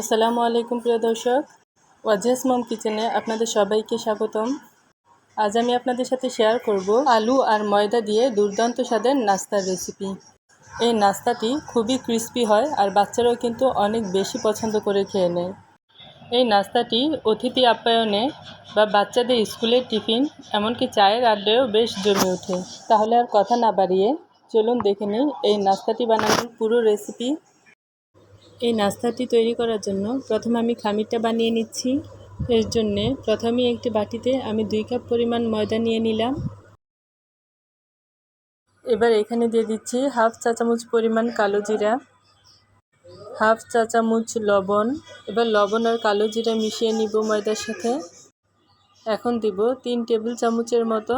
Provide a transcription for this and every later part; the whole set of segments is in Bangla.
আসসালামু আলাইকুম, প্রিয় দর্শক। ওয়াজিয়াস মম কিচেনে আপনাদের সবাইকে স্বাগতম। আজ আমি আপনাদের সাথে শেয়ার করব আলু আর ময়দা দিয়ে দুর্দান্ত স্বাদের নাস্তার রেসিপি এই নাস্তাটি খুবই ক্রিস্পি হয় আর বাচ্চারাও কিন্তু অনেক বেশি পছন্দ করে খেয়ে নেয়। এই নাস্তাটি অতিথি আপ্যায়নে বা বাচ্চাদের স্কুলের টিফিন, এমনকি চায়ের আড্ডায়ও বেশ জমে ওঠে। তাহলে আর কথা না বাড়িয়ে চলুন দেখে নিই এই নাস্তাটি বানানোর পুরো রেসিপি এই নাস্তাটি তৈরি করার জন্য প্রথমে আমি খামিরটা বানিয়ে নিচ্ছি। এর জন্যে প্রথমে একটি বাটিতে আমি দুই কাপ পরিমাণ ময়দা নিয়ে নিলাম। এবার এখানে দিয়ে দিচ্ছি হাফ চা চামচ পরিমাণ কালো জিরা, হাফ চা চামচ লবণ। এবার লবণ আর কালো জিরা মিশিয়ে নিব ময়দার সাথে। এখন দিব তিন টেবিল চামচের মতো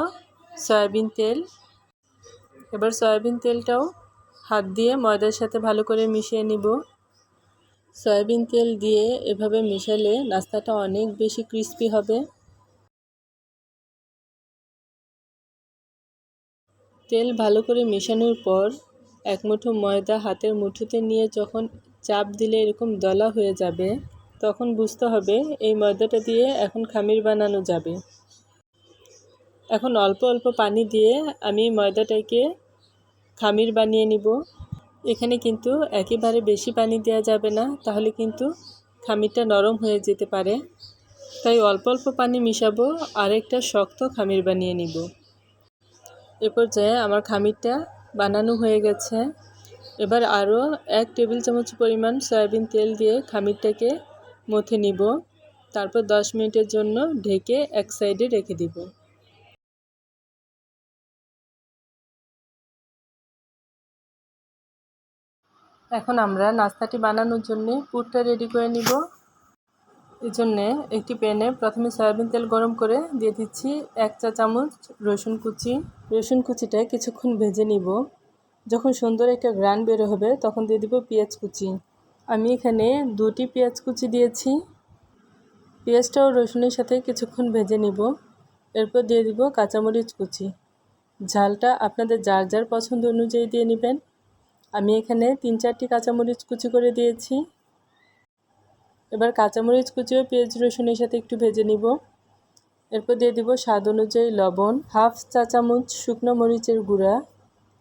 সয়াবিন তেল। এবার সয়াবিন তেলটাও হাত দিয়ে ময়দার সাথে ভালো করে মিশিয়ে নিব। সয়াবিন তেল দিয়ে এভাবে মিশালে নাস্তাটা অনেক বেশি ক্রিস্পি হবে। তেল ভালো করে মেশানোর পর এক মুঠো ময়দা হাতের মুঠোতে নিয়ে যখন চাপ দিলে এরকম দলা হয়ে যাবে, তখন বুঝতে হবে এই ময়দাটা দিয়ে এখন খামির বানানো যাবে। এখন অল্প অল্প পানি দিয়ে আমি ময়দাটাকে খামির বানিয়ে নিব। এখানে কিন্তু একেবারে বেশি পানি দেওয়া যাবে না, তাহলে কিন্তু খামিরটা নরম হয়ে যেতে পারে। তাই অল্প অল্প পানি মিশাবো, আরেকটা শক্ত খামির বানিয়ে নিব। এ পর্যায়ে আমার খামিরটা বানানো হয়ে গেছে। এবার আরও এক টেবিল চামচ পরিমাণ সয়াবিন তেল দিয়ে খামিরটাকে মথে নিব। তারপর দশ মিনিটের জন্য ঢেকে এক সাইডে রেখে দিব। এখন আমরা নাস্তাটি বানানোর জন্য পুরটা রেডি করে নিব। এই জন্যে একটি প্যানে প্রথমে সয়াবিন তেল গরম করে দিয়ে দিচ্ছি এক চা চামচ রসুন কুচি। রসুন কুচিটা কিছুক্ষণ ভেজে নিব। যখন সুন্দর একটা গ্রান বেরো হবে তখন দিয়ে দিব পেঁয়াজ কুচি। আমি এখানে দুটি পেঁয়াজ কুচি দিয়েছি। পেঁয়াজটাও রসুনের সাথে কিছুক্ষণ ভেজে নিব। এরপর দিয়ে দিব কাঁচামরিচ কুচি। ঝালটা আপনাদের যার যার পছন্দ অনুযায়ী দিয়ে নেবেন। আমি এখানে তিন চারটি কাঁচামরিচ কুচি করে দিয়েছি। এবার কাঁচামরিচ কুচিও পেঁয়াজ রসুনের সাথে একটু ভেজে নিব। এরপর দিয়ে দিব স্বাদ অনুযায়ী লবণ, হাফ চা চামচ শুকনো মরিচের গুঁড়া।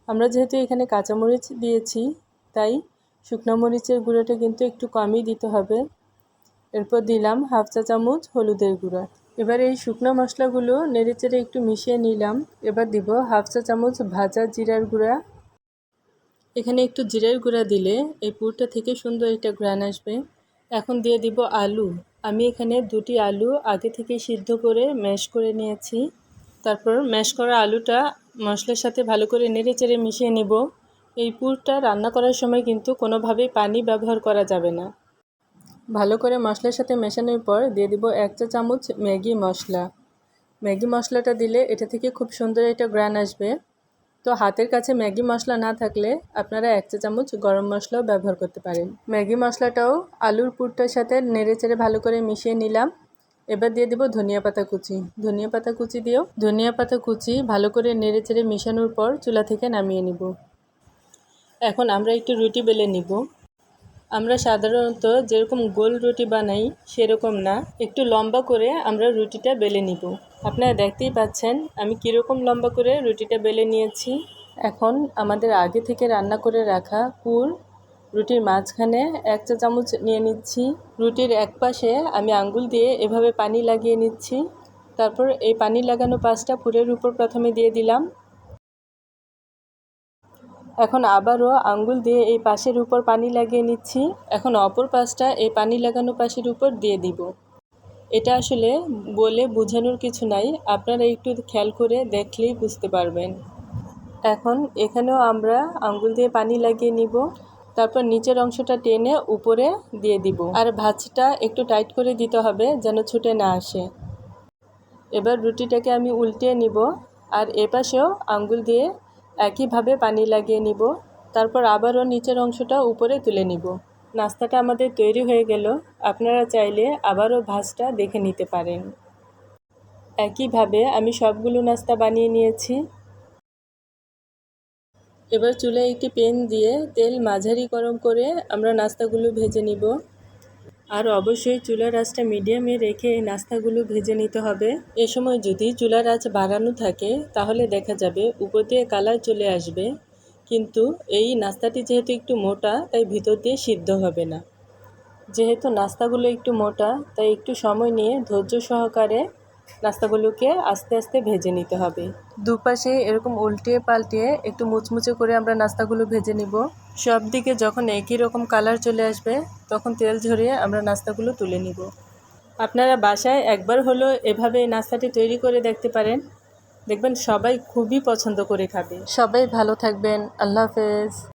আমরা যেহেতু এখানে কাঁচামরিচ দিয়েছি, তাই শুকনো মরিচের গুঁড়োটা কিন্তু একটু কমই দিতে হবে। এরপর দিলাম হাফ চা চামচ হলুদের গুঁড়া। এবার এই শুকনো মশলাগুলো নেড়েচেড়ে একটু মিশিয়ে নিলাম। এবার দিব হাফ চা চামচ ভাজা জিরার গুঁড়া। এখানে একটু জিরের গুঁড়া দিলে এই পুরটা থেকে সুন্দর একটা গ্রান আসবে। এখন দিয়ে দিব আলু। আমি এখানে দুটি আলু আগে থেকে সিদ্ধ করে ম্যাশ করে নিয়েছি। তারপর ম্যাশ করা আলুটা মশলার সাথে ভালো করে নেড়ে চেড়ে মিশিয়ে নেব। এই পুরটা রান্না করার সময় কিন্তু কোনোভাবেই পানি ব্যবহার করা যাবে না। ভালো করে মশলার সাথে মেশানোর পর দিয়ে দিব এক চা চামচ ম্যাগি মশলা। ম্যাগি মশলাটা দিলে এটা থেকে খুব সুন্দর একটা গ্রান আসবে। তো হাতের কাছে ম্যাগি মশলা না থাকলে আপনারা এক চা চামচ গরম মশলাও ব্যবহার করতে পারেন। ম্যাগি মশলাটাও আলুর পুরটার সাথে নেড়ে চেড়ে ভালো করে মিশিয়ে নিলাম। এবার দিয়ে দেবো ধনিয়া পাতা কুচি। ধনিয়া পাতা কুচি দিয়েও ধনিয়া পাতা কুচি ভালো করে নেড়ে চেড়ে মিশানোর পর চুলা থেকে নামিয়ে নিব। এখন আমরা একটু রুটি বেলে নিব। আমরা সাধারণত যেরকম গোল রুটি বানাই সেরকম না। একটু লম্বা করে আমরা রুটিটা বেলে নিব। আপনারা দেখতেই পাচ্ছেন, আমি কীরকম লম্বা করে রুটিটা বেলে নিয়েছি। এখন আমাদের আগে থেকে রান্না করে রাখা পুর, রুটির মাঝখানে এক চা চামচ নিয়ে নিচ্ছি। রুটির এক পাশে আমি আঙ্গুল দিয়ে এভাবে পানি লাগিয়ে নিচ্ছি। তারপর এই পানি লাগানো পাশটা পুরের উপর প্রথমে দিয়ে দিলাম। এখন আবারও আঙ্গুল দিয়ে এই পাশের উপর পানি লাগিয়ে নিচ্ছি। এখন অপর পাশটা এই পানি লাগানো পাশের উপর দিয়ে দিব। এটা আসলে বলে বোঝানোর কিছু নাই। আপনারা একটু খেয়াল করে দেখলেই বুঝতে পারবেন। এখন এখানেও আমরা আঙ্গুল দিয়ে পানি লাগিয়ে নিব। তারপর নিচের অংশটা টেনে উপরে দিয়ে দিব। আর ভাজটা একটু টাইট করে দিতে হবে যেন ছুটে না আসে। এবার রুটিটাকে আমি উল্টিয়ে নিব। আর এপাশেও আঙ্গুল দিয়ে একইভাবে পানি লাগিয়ে নিব। তারপর আবারও নিচের অংশটা উপরে তুলে নিব। নাস্তাটা আমাদের তৈরি হয়ে গেল। আপনারা চাইলে আবারও ভাজটা দেখে নিতে পারেন। একইভাবে আমি সবগুলো নাস্তা বানিয়ে নিয়েছি। এবার চুলায় একটি পেন দিয়ে তেল মাঝারি গরম করে আমরা নাস্তাগুলো ভেজে নিব। আর অবশ্যই চুলার আঁচটা মিডিয়ামে রেখে নাস্তাগুলো ভেজে নিতে হবে। এ সময় যদি চুলার আঁচ বাড়ানো থাকে, তাহলে দেখা যাবে উপর দিয়ে কালার চলে আসবে। কিন্তু এই নাস্তাটি যেহেতু একটু মোটা, তাই ভিতর দিয়ে সিদ্ধ হবে না। যেহেতু নাস্তাগুলো একটু মোটা, তাই একটু সময় নিয়ে ধৈর্য সহকারে নাস্তাগুলোকে আস্তে আস্তে ভেজে নিতে হবে। দুপাশে এরকম উল্টিয়ে পাল্টিয়ে একটু মুচমুচে করে আমরা নাস্তাগুলো ভেজে নিব। সব দিকে যখন একই রকম কালার চলে আসবে, তখন তেল ঝরিয়ে আমরা নাস্তাগুলো তুলে নিব। আপনারা বাসায় একবার হলো এভাবে নাস্তাটি তৈরি করে দেখতে পারেন। দেখবেন সবাই খুবই পছন্দ করে খাবে। সবাই ভালো থাকবেন। আল্লাহ হাফেজ।